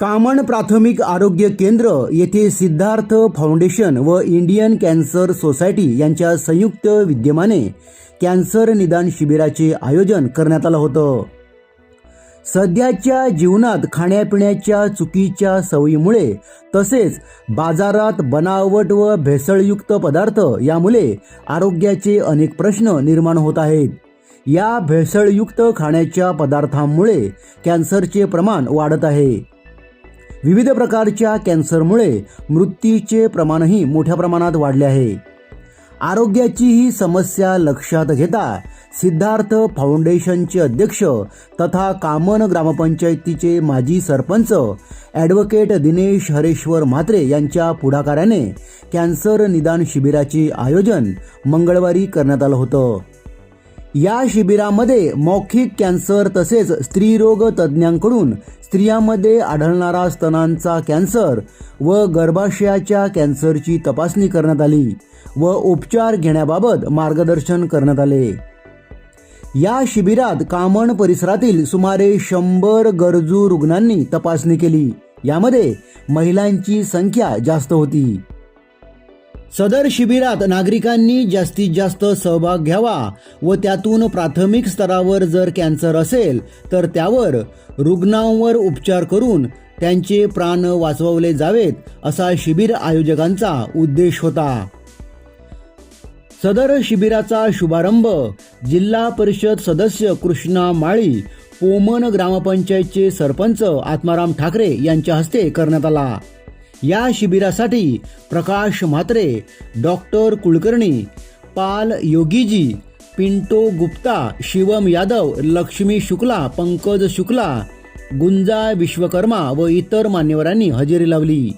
कामण प्राथमिक आरोग्य केंद्र येथे सिद्धार्थ फाउंडेशन व इंडियन कॅन्सर सोसायटी यांच्या संयुक्त विद्यमाने कॅन्सर निदान शिबिराचे आयोजन करण्यात आलं होतं. सध्याच्या जीवनात खाण्यापिण्याच्या चुकीच्या सवयीमुळे तसेच बाजारात बनावट व भेसळयुक्त पदार्थ यामुळे आरोग्याचे अनेक प्रश्न निर्माण होत आहेत. या भेसळयुक्त खाण्याच्या पदार्थांमुळे कॅन्सरचे प्रमाण वाढत आहे. विविध प्रकारच्या कॅन्सरमुळे मृत्यूचे प्रमाणही मोठ्या प्रमाणात वाढले आहे. आरोग्याची ही समस्या लक्षात घेता सिद्धार्थ फाउंडेशनचे अध्यक्ष तथा कामन ग्रामपंचायतीचे माजी सरपंच ॲडव्होकेट दिनेश हरेश्वर म्हात्रे यांच्या पुढाकाराने कॅन्सर निदान शिबिराचे आयोजन मंगळवारी करण्यात आलं होतं. या शिबिरामध्ये मौखिक कॅन्सर तसेच स्त्रीरोग तज्ज्ञांकडून स्त्रियांमध्ये आढळणारा स्तनांचा कॅन्सर व गर्भाशयाच्या कॅन्सरची तपासणी करण्यात आली व उपचार घेण्याबाबत मार्गदर्शन करण्यात आले. या शिबिरात कामण परिसरातील सुमारे शंभर गरजू रुग्णांनी तपासणी केली. यामध्ये महिलांची संख्या जास्त होती. सदर शिबिरात नागरिकांनी जास्तीत जास्त सहभाग घ्यावा व त्यातून प्राथमिक स्तरावर जर कॅन्सर असेल तर त्यावर रुग्णांवर उपचार करून त्यांचे प्राण वाचवले जावेत असा शिबिर आयोजकांचा उद्देश होता. सदर शिबिराचा शुभारंभ जिल्हा परिषद सदस्य कृष्णा माळी पोमन ग्रामपंचायतचे सरपंच आत्माराम ठाकरे यांच्या हस्ते करण्यात आला. या शिबिरासाठी प्रकाश म्हात्रे डॉक्टर कुलकर्णी पाल योगीजी पिंटो गुप्ता शिवम यादव लक्ष्मी शुक्ला पंकज शुक्ला गुंजा विश्वकर्मा व इतर मान्यवरांनी हजेरी लावली.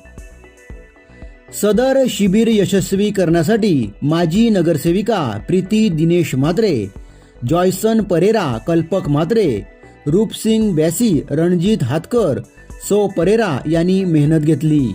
सदर शिबिर यशस्वी करण्यासाठी माजी नगरसेविका प्रीती दिनेश म्हात्रे जॉयसन परेरा कल्पक म्हात्रे रूपसिंग बॅसी रणजित हातकर सो परेरा यांनी मेहनत घेतली.